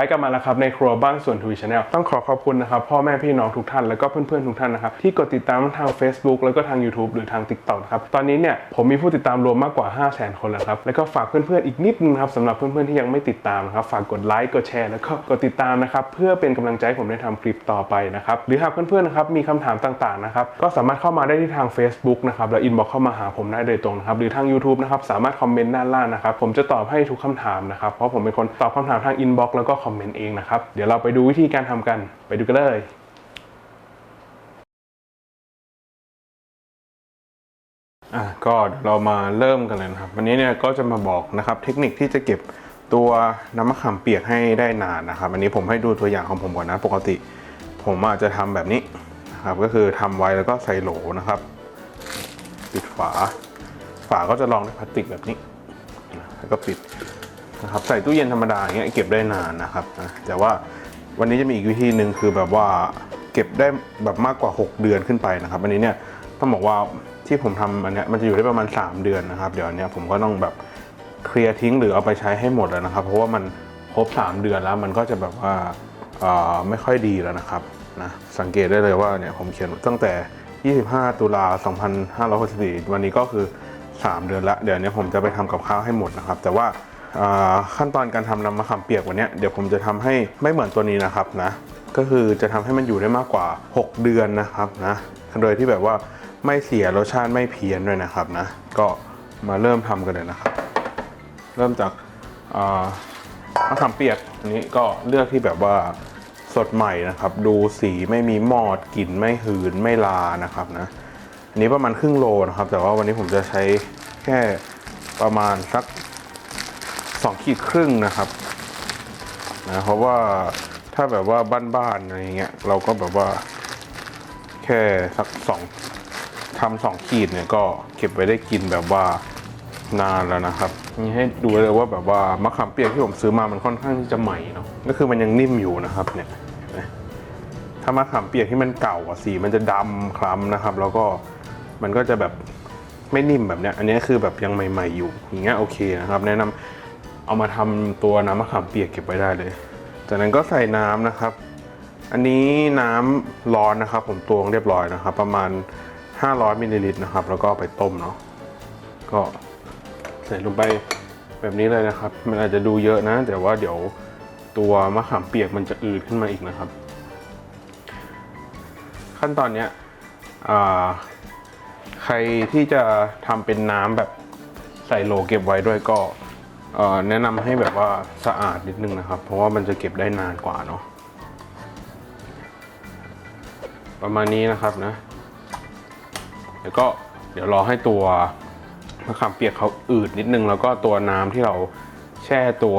ไปกันมาแล้วครับในครัวบ้านส่วนทวีชาแนลต้องขอขอบคุณนะครับพ่อแม่พี่น้องทุกท่านแล้วก็เพื่อนๆทุกท่านนะครับที่กดติดตามทาง Facebook แล้วก็ทาง YouTube หรือทาง TikTok นะครับตอนนี้เนี่ยผมมีผู้ติดตามรวมมากกว่า 5 0 0 0 0 0 คนแล้วครับแล้วก็ฝากเพื่อนๆอีกนิดนึงนะครับสำหรับเพื่อนๆที่ยังไม่ติดตามนะครับฝากกดไลค์กดแชร์แล้วก็กดติดตามนะครับเพื่อเป็นกำลังใจผมได้ทำคลิปต่อไปนะครับหรือหากเพื่อนๆนะครับมีคำถามต่างๆนะครับก็สามารถเข้ามาได้ที่ทาง Facebook นะครับแล้วอินบ็อกเข้ามาหาผมได้โดยตรงนะครับหรือทาง YouTube นะครับสามารถคอมเมนต์ด้านล่างนะครับผมจะตอบให้ทุกคำถามนะครับเพราะผมเป็นคนตอบคำถามทางอินบ็อกแล้วก็คอมเมนต์เองนะครับ เดี๋ยวเราไปดูวิธีการทำกัน ไปดูกันเลยอะก็เรามาเริ่มกันเลยนะครับ วันนี้เนี่ยก็จะมาบอกนะครับเทคนิคที่จะเก็บตัวน้ำมะขามเปียกให้ได้นานนะครับอันนี้ผมให้ดูตัวอย่างของผมก่อนนะปกติ ผมอาจจะทำแบบนี้นะครับก็คือทำไว้แล้วก็ใส่โหลนะครับปิดฝา ฝาก็จะรองด้วยพลาสติกแบบนี้แล้วก็ปิด นะครับใส่ตู้เย็นธรรมดาอย่างเงี้ยเก็บได้นานนะครับแต่ว่าวันนี้จะมีอีกวิธีหนึ่งคือแบบว่าเก็บได้แบบมากกว่า 6 เดือนขึ้นไปนะครับ อันนี้เนี่ยต้องบอกว่าที่ผมทำอันเนี้ยมันจะอยู่ได้ประมาณ 3 เดือนนะครับ เดี๋ยวอันเนี้ยผมก็ต้องแบบเคลียร์ทิ้งหรือเอาไปใช้ให้หมดแล้วนะครับ เพราะว่ามันครบ 3 เดือนแล้วมันก็จะแบบว่าไม่ค่อยดีแล้วนะครับนะสังเกตได้เลยว่าเนี่ยผมเขียนตั้งแต่ 25 ตุลา2564 วันนี้ก็คือ 3 เดือนละเดี๋ยวนี้ผมจะไปทำกับข้าวให้หมดนะครับ แต่ว่า ขั้นตอนการทำน้ำมะขามเปียกวันนี้เดี๋ยวผมจะทำให้ไม่เหมือนตัวนี้นะครับนะก็คือจะทำให้มันอยู่ได้มากกว่า 6 เดือนนะครับนะโดยที่แบบว่าไม่เสียรสชาติไม่เพี้ยนด้วยนะครับนะก็มาเริ่มทำกันเลยนะครับ เริ่มจากมะขามเปียกอันนี้ก็เลือกที่แบบว่าสดใหม่นะครับ ดูสีไม่มีมอดกลิ่นไม่หืนไม่ลานะครับนะอันนี้ประมาณครึ่งโลนะครับ แต่ว่าวันนี้ผมจะใช้แค่ประมาณสัก สองขีดครึ่งนะครับนะเพราะว่าถ้าแบบว่าบ้านๆอะไรเงี้ยเราก็แบบว่าแค่สักสองทำสองขีดเนี่ยก็เก็บไว้ได้กินแบบว่านานแล้วนะครับนี่ให้ดูเลยว่าแบบว่ามะขามเปียกที่ผมซื้อมามันค่อนข้างที่จะใหม่เนาะก็คือมันยังนิ่มอยู่นะครับเนี่ยถ้ามะขามเปียกที่มันเก่าอะสีมันจะดำคล้ำนะครับ แล้วก็มันก็จะแบบไม่นิ่มแบบเนี้ยอันนี้คือแบบยังใหม่ ๆอยู่อย่างเงี้ยโอเคนะครับ แนะนำ เอามาทำตัวน้ำมะขามเปียกเก็บไว้ได้เลย จากนั้นก็ใส่น้ำนะครับ อันนี้น้ำร้อนนะครับ ผมตวงเรียบร้อยนะครับ ประมาณ 500มิลลิลิตรนะครับ แล้วก็ไปต้มเนาะก็ใส่ลงไปแบบนี้เลยนะครับ มันอาจจะดูเยอะนะ แต่ว่าเดี๋ยวตัวมะขามเปียกมันจะอืดขึ้นมาอีกนะครับ ขั้นตอนเนี้ยใครที่จะทำเป็นน้ำแบบใส่โหลเก็บไว้ด้วยก็ แนะนำให้แบบว่าสะอาดนิดนึงนะครับ เพราะว่ามันจะเก็บได้นานกว่าเนาะประมาณนี้นะครับนะ แล้วก็เดี๋ยวรอให้ตัวมะขามเปียกเขาอืดนิดนึง แล้วก็ตัวน้ำที่เราแช่ตัว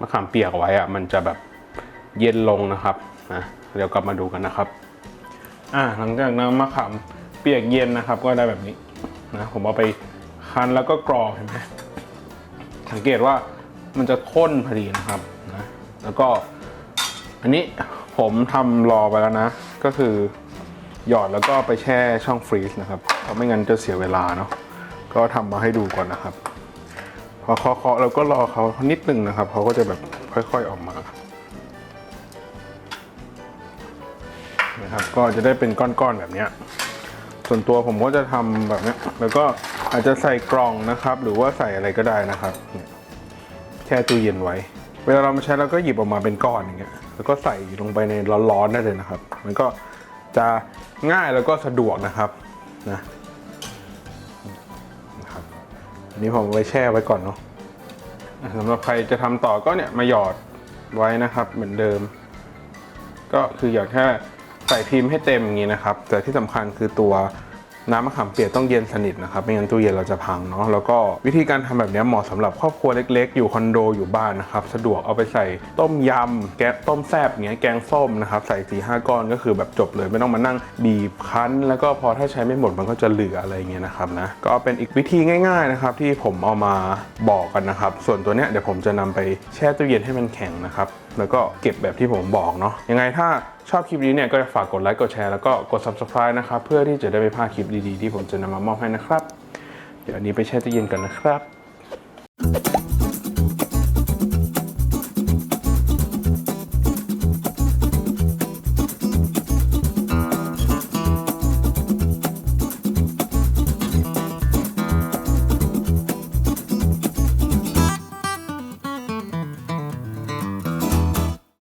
มะขามเปียกไว้อะมันจะแบบเย็นลงนะครับนะเดี๋ยวกลับมาดูกันนะครับ อ่าหลังจากน้ำมะขามเปียกเย็นนะครับ ก็ได้แบบนี้นะผมเอาไปคั้นแล้วก็กรองเห็นไหม สังเกตว่ามันจะข้นพอดีนะครับนะแล้วก็อันนี้ผมทำรอไปแล้วนะ ก็คือหยอดแล้วก็ไปแช่ช่องฟรีซนะครับเพราะไม่งั้นจะเสียเวลาเนาะก็ทำมาให้ดูก่อนนะครับ พอเคาะๆเราก็รอเขานิดนึงนะครับเขาก็จะแบบค่อยๆออกมานะครับก็จะได้เป็นก้อนๆแบบเนี้ยส่วนตัวผมก็จะทำแบบเนี้ยแล้วก็ อาจจะใส่กล่องนะครับ หรือว่าใส่อะไรก็ได้นะครับเนี่ยแช่ตู้เย็นไว้ เวลาเรามาใช้เราก็หยิบออกมาเป็นก้อนอย่างเงี้ยแล้วก็ใส่ลงไปในร้อนๆได้เลยนะครับ มันก็จะง่ายแล้วก็สะดวกนะครับนะนะครับอันนี้ผมเอาไว้แช่ไว้ก่อนเนาะอะสำหรับใครจะทำต่อก็เนี่ยมาหยอดไว้นะครับ เหมือนเดิม ก็คืออยากแค่ใส่พิมพ์ให้เต็มอย่างนี้นะครับ แต่ที่สำคัญคือตัว น้ำมะขามเปียกต้องเย็นสนิทนะครับไม่งั้นตู้เย็นเราจะพังเนาะแล้วก็วิธีการทำแบบนี้เหมาะสำหรับครอบครัวเล็ก ๆ อยู่คอนโดอยู่บ้านนะครับสะดวกเอาไปใส่ต้มยำแกงต้มแซ่บอย่างเงี้ยแกงส้มนะครับใส่สี่ห้าก้อนก็คือแบบจบเลยไม่ต้องมานั่งบีบคั้น แล้วก็พอถ้าใช้ไม่หมดมันก็จะเหลืออะไรอย่างเงี้ยนะครับนะก็เป็นอีกวิธีง่ายๆนะครับที่ผมเอามาบอกกันนะครับส่วนตัวเนี้ยเดี๋ยวผมจะนำไปแช่ตู้เย็นให้มันแข็งนะครับ แล้วก็เก็บแบบที่ผมบอกเนาะยังไงถ้าชอบคลิปนี้เนี่ยก็ฝากกดไลค์กดแชร์แล้วก็กด subscribe นะครับ เพื่อที่จะได้ไม่พลาดคลิปดีๆ ที่ผมจะนำมามอบให้นะครับ เดี๋ยวอันนี้ไปแช่ตู้เย็นกันนะครับ